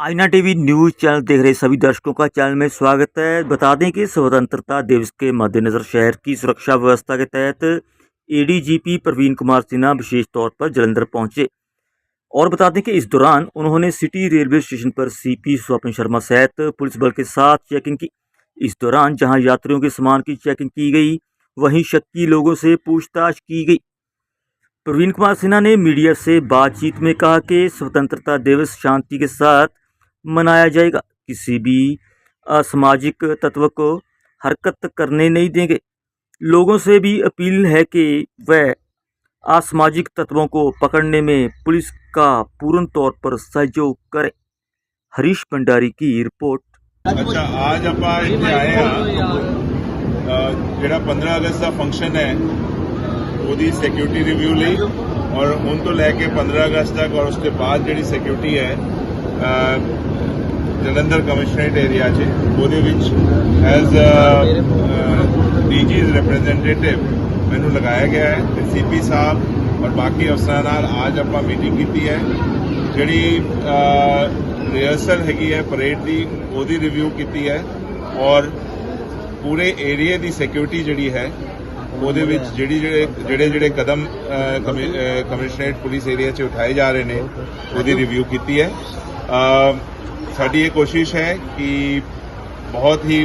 आईना TV news channel देख रहे सभी दर्शकों का चैनल में स्वागत है। बता दें कि स्वतंत्रता दिवस के मद्देनज़र शहर की सुरक्षा व्यवस्था के तहत एडीजीपी प्रवीण कुमार सिन्हा विशेष तौर पर जलंधर पहुँचे। और बता दें कि इस दौरान उन्होंने सिटी रेलवे स्टेशन पर सीपी स्वप्न शर्मा सहित पुलिस बल के साथ चेकिंग की। इस दौरान जहाँ यात्रियों के सामान की चेकिंग की गई, वहीं शक्की लोगों से पूछताछ की गई। प्रवीण कुमार सिन्हा ने मीडिया से बातचीत में कहा कि स्वतंत्रता दिवस शांति के साथ मनाया जाएगा किसी भी असामाजिक तत्व को हरकत करने नहीं देंगे लोगों से भी अपील है कि वह असामाजिक तत्वों को पकड़ने में पुलिस का पूर्ण तौर पर सहयोग करें हरीश भंडारी की रिपोर्ट ਅੱਛਾ ਅੱਜ ਆਪਾਂ ਇੱਥੇ ਆਏ ਆ ਅ, ਜਿਹੜਾ 15 ਅਗਸਤ ਦਾ ਫੰਕਸ਼ਨ ਹੈ ਉਹਦੀ ਸਿਕਿਉਰਿਟੀ ਰਿਵਿਊ ਲਈ ਔਰ ਹੁਣ ਤੋਂ ਲੈ ਕੇ 15 ਅਗਸਤ ਤੱਕ ਔਰ ਉਸ ਤੋਂ ਬਾਅਦ ਜਿਹੜੀ ਸਿਕਿਉਰਿਟੀ ਹੈ ਅ, ਜਲੰਧਰ ਕਮਿਸ਼ਨਰੇਟ ਏਰੀਆ 'ਚ ਉਹਦੇ ਵਿੱਚ ਐਜ਼ ਡੀਜੀਜ਼ ਰਿਪਰੈਜ਼ੈਂਟੇਟਿਵ ਮੈਨੂੰ ਲਗਾਇਆ ਗਿਆ ਹੈ ਤੇ ਸੀਪੀ ਸਾਹਿਬ ਔਰ ਬਾਕੀ ਅਫਸਰਾਂ ਨਾਲ ਅੱਜ ਆਪਾਂ ਮੀਟਿੰਗ ਕੀਤੀ ਹੈ। ਜਿਹੜੀ ਰਿਹਰਸਲ ਹੈਗੀ ਹੈ ਪਰੇਡ ਦੀ ਉਹਦੀ ਰਿਵਿਊ ਕੀਤੀ ਹੈ ਔਰ ਪੂਰੇ ਏਰੀਆ ਦੀ ਸਿਕਿਉਰਿਟੀ ਜਿਹੜੀ ਹੈ ਉਹਦੇ ਵਿੱਚ ਜਿਹੜੀ ਜਿਹੜੇ ਜਿਹੜੇ ਜਿਹੜੇ ਕਦਮ ਕਮਿ- ਕਮਿਸ਼ਨਰੇਟ ਪੁਲਿਸ ਏਰੀਆ 'ਚ ਉਠਾਏ ਜਾ ਰਹੇ ਨੇ ਉਹਦੀ ਰਿਵਿਊ ਕੀਤੀ ਹੈ। ਸਾਡੀ ਇਹ ਕੋਸ਼ਿਸ਼ ਹੈ ਕਿ ਬਹੁਤ ਹੀ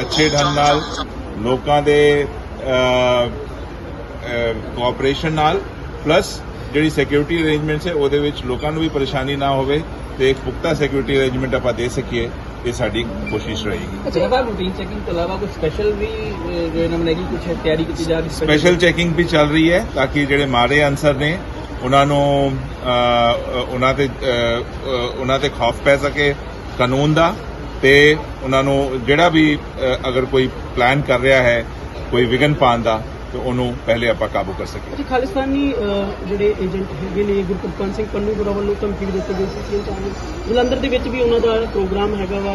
ਅੱਛੇ ਢੰਗ ਨਾਲ ਲੋਕਾਂ ਦੇ ਕੋਆਪਰੇਸ਼ਨ ਨਾਲ ਪਲੱਸ ਜਿਹੜੀ ਸਿਕਿਉਰਿਟੀ ਅਰੇਂਜਮੈਂਟਸ ਹੈ ਉਹਦੇ ਵਿੱਚ ਲੋਕਾਂ ਨੂੰ ਵੀ ਪਰੇਸ਼ਾਨੀ ਨਾ ਹੋਵੇ ਤੇ ਇੱਕ ਪੁਖਤਾ ਸਿਕਿਉਰਿਟੀ ਅਰੇਂਜਮੈਂਟ ਆਪਾਂ ਦੇ ਸਕੀਏ ਇਹ ਸਾਡੀ ਕੋਸ਼ਿਸ਼ ਰਹੇਗੀ। ਅੱਛਾ ਇਹਦਾ ਰੂਟੀਨ ਚੈਕਿੰਗ ਤੋਂ ਇਲਾਵਾ ਕੋਈ ਸਪੈਸ਼ਲ ਵੀ ਜੋ ਇਹਨਾਂ ਬਣੇਗੀ ਕੁਝ ਤਿਆਰੀ ਕੀਤੀ ਜਾ ਰਹੀ ਸਪੈਸ਼ਲ ਚੈਕਿੰਗ ਵੀ ਚੱਲ ਰਹੀ ਹੈ ਤਾਂ ਕਿ ਜਿਹੜੇ ਮਾਰੇ ਅਨਸਰ ਨੇ ਉਹਨਾਂ ਨੂੰ ਉਹਨਾਂ ਤੇ ਉਹਨਾਂ ਤੇ ਖੌਫ ਪੈ ਸਕੇ ਕਾਨੂੰਨ ਦਾ ਤੇ ਉਹਨਾਂ ਨੂੰ ਜਿਹੜਾ ਵੀ ਅਗਰ ਕੋਈ ਪਲਾਨ ਕਰ ਰਿਹਾ ਹੈ, ਕੋਈ ਵਿਗਨ ਪਾਉਣ ਦਾ ਤੇ ਉਹਨੂੰ ਪਹਿਲੇ ਆਪਾਂ ਕਾਬੂ ਕਰ ਸਕੀਏ। ਅੱਛਾ ਖਾਲਿਸਤਾਨੀ ਜਿਹੜੇ ਏਜੰਟ ਹੈਗੇ ਨੇ ਗੁਰਪ੍ਰੀਤ ਸਿੰਘ ਪੰਨੂਪੁਰਾ ਵੱਲੋਂ ਧਮਕੀ ਦਿੱਤੀ ਗਈ ਸੀ ਸਾਹਿਬ ਨੂੰ। ਜਲੰਧਰ ਦੇ ਵਿੱਚ ਵੀ ਉਹਨਾਂ ਦਾ ਪ੍ਰੋਗਰਾਮ ਹੈਗਾ ਵਾ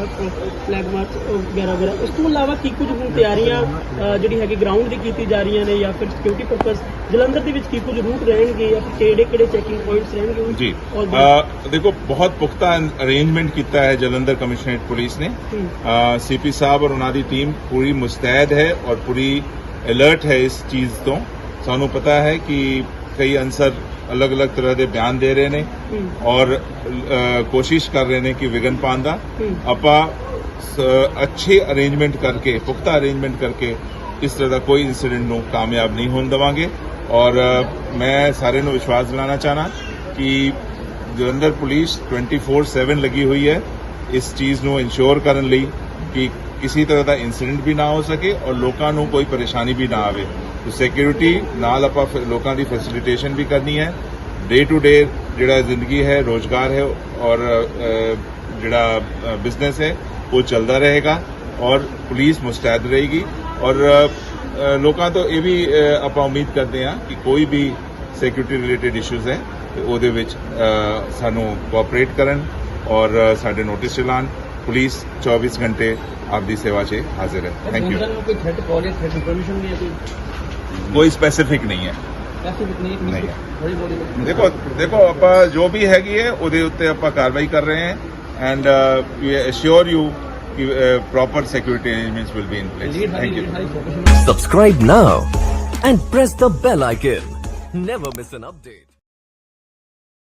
ਫਲੈਗ ਮਾਰਚ ਵਗੈਰਾ ਵਗੈਰਾ। ਇਸ ਤੋਂ ਇਲਾਵਾ ਕੀ ਕੁਝ ਹੁਣ ਤਿਆਰੀਆਂ ਜਿਹੜੀ ਹੈਗੀ ਗਰਾਊਂਡ ਦੀ ਕੀਤੀ ਜਾ ਰਹੀਆਂ ਨੇ ਜਾਂ ਫਿਰ ਸਿਕਿਉਰਿਟੀ ਪਰਪਸ ਜਲੰਧਰ ਦੇ ਵਿੱਚ ਕੀ ਕੁਝ ਰੂਟ ਰਹਿਣਗੇ ਜਾਂ ਕਿਹੜੇ ਕਿਹੜੇ ਚੈਕਿੰਗ ਪੁਆਇੰਟਸ ਰਹਿਣਗੇ ਜੀ ਦੇਖੋ ਬਹੁਤ ਪੁਖਤਾ ਅਰੇਂਜਮੈਂਟ ਕੀਤਾ ਹੈ ਜਲੰਧਰ ਕਮਿਸ਼ਨਰੇਟ ਪੁਲਿਸ ਨੇ। ਸੀਪੀ ਸਾਹਿਬ ਔਰ ਉਹਨਾਂ ਦੀ ਟੀਮ ਪੂਰੀ ਮੁਸਤੈਦ ਹੈ ਔਰ ਪੂਰੀ ਅਲਰਟ ਹੈ ਇਸ ਚੀਜ਼ ਤੋਂ ਸਾਨੂੰ ਪਤਾ ਹੈ ਕਿ ਕਈ ਅਨਸਰ ਅਲੱਗ-ਅਲੱਗ ਤਰ੍ਹਾਂ ਦੇ ਬਿਆਨ ਦੇ ਰਹੇ ਨੇ। ਔਰ ਕੋਸ਼ਿਸ਼ ਕਰ ਰਹੇ ਨੇ ਕਿ ਵਿਗਨ ਪਾਉਣ ਦਾ। ਆਪਾਂ ਅੱਛੇ ਅਰੇਂਜਮੈਂਟ ਕਰਕੇ ਪੁਖਤਾ ਅਰੇਂਜਮੈਂਟ ਕਰਕੇ ਇਸ ਤਰ੍ਹਾਂ ਦਾ ਕੋਈ ਇਨਸੀਡੈਂਟ ਨੂੰ ਕਾਮਯਾਬ ਨਹੀਂ ਹੋਣ ਦੇਵਾਂਗੇ ਔਰ ਮੈਂ ਸਾਰਿਆਂ ਨੂੰ ਵਿਸ਼ਵਾਸ ਦਿਲਾਣਾ ਚਾਹਨਾ ਕਿ ਜਲੰਧਰ ਪੁਲਿਸ 24/7 ਲੱਗੀ ਹੋਈ ਹੈ ਇਸ ਚੀਜ਼ ਨੂੰ ਇਨਸ਼ੋਰ ਕਰਨ ਲਈ ਕਿ ਕਿਸੇ ਤਰ੍ਹਾਂ ਦਾ ਇਨਸੀਡੈਂਟ ਵੀ ਨਾ ਹੋ ਸਕੇ ਔਰ ਲੋਕਾਂ ਨੂੰ ਕੋਈ ਪਰੇਸ਼ਾਨੀ ਵੀ ਨਾ ਆਵੇ। ਤੇ ਸਿਕਿਉਰਿਟੀ ਨਾਲ ਆਪਾਂ ਲੋਕਾਂ ਦੀ ਫੈਸਿਲਿਟੇਸ਼ਨ ਵੀ ਕਰਨੀ ਹੈ। ਡੇ ਟੂ ਡੇ ਜਿਹੜਾ ਜ਼ਿੰਦਗੀ ਹੈ, ਰੋਜ਼ਗਾਰ ਹੈ ਔਰ ਜਿਹੜਾ ਬਿਜ਼ਨਸ ਹੈ, ਉਹ ਚੱਲਦਾ ਰਹੇਗਾ ਔਰ ਪੁਲਿਸ ਮੁਸਤੈਦ ਰਹੇਗੀ ਔਰ ਲੋਕਾਂ ਤੋਂ ਇਹ ਵੀ ਆਪਾਂ ਉਮੀਦ ਕਰਦੇ ਹਾਂ ਕਿ ਕੋਈ ਵੀ ਸਿਕਿਉਰਿਟੀ ਰਿਲੇਟਡ ਇਸ਼ੂਜ਼ ਹੈ, ਤੇ ਉਹਦੇ ਵਿੱਚ ਸਾਨੂੰ ਕੋਆਪਰੇਟ ਕਰਨ ਔਰ ਸਾਡੇ ਨੋਟਿਸ ਚਲਾਨ ਪੁਲਿਸ 24 ਘੰਟੇ ਆਪਦੀ ਸੇਵਾ 'ਚ ਹਾਜ਼ਰ ਹੈ ਥੈਂਕ ਯੂ ਜਲੰਧਰ ਨੂੰ ਕੋਈ ਥ੍ਰੈਟ ਕਾਲ ਜਾਂ ਥ੍ਰੈਟ ਇਨਫੋਰਮੇਸ਼ਨ ਵੀ ਹੈ ਕੋਈ ਕੋਈ ਸਪੈਸੀਫਿਕ ਨਹੀਂ ਹੈ ਐਸੀ ਨਹੀਂ ਨਹੀਂ। ਥੋੜੀ ਬੋਲੀ ਦੇਖੋ ਦੇਖੋ ਆਪਾਂ ਜੋ ਵੀ ਹੈਗੀ ਹੈ ਉਹਦੇ ਉੱਤੇ ਆਪਾਂ ਕਾਰਵਾਈ ਕਰ ਰਹੇ ਹਾਂ ਐਂਡ ਵੀ ਅਸ਼ੋਰ ਯੂ ਕਿ proper security arrangements will be in place lead ਸਾਰੀ ਥੈਂਕ ਯੂ ਲੀਡ ਸਾਰੀ focus Subscribe now and press the bell icon. Never miss an update.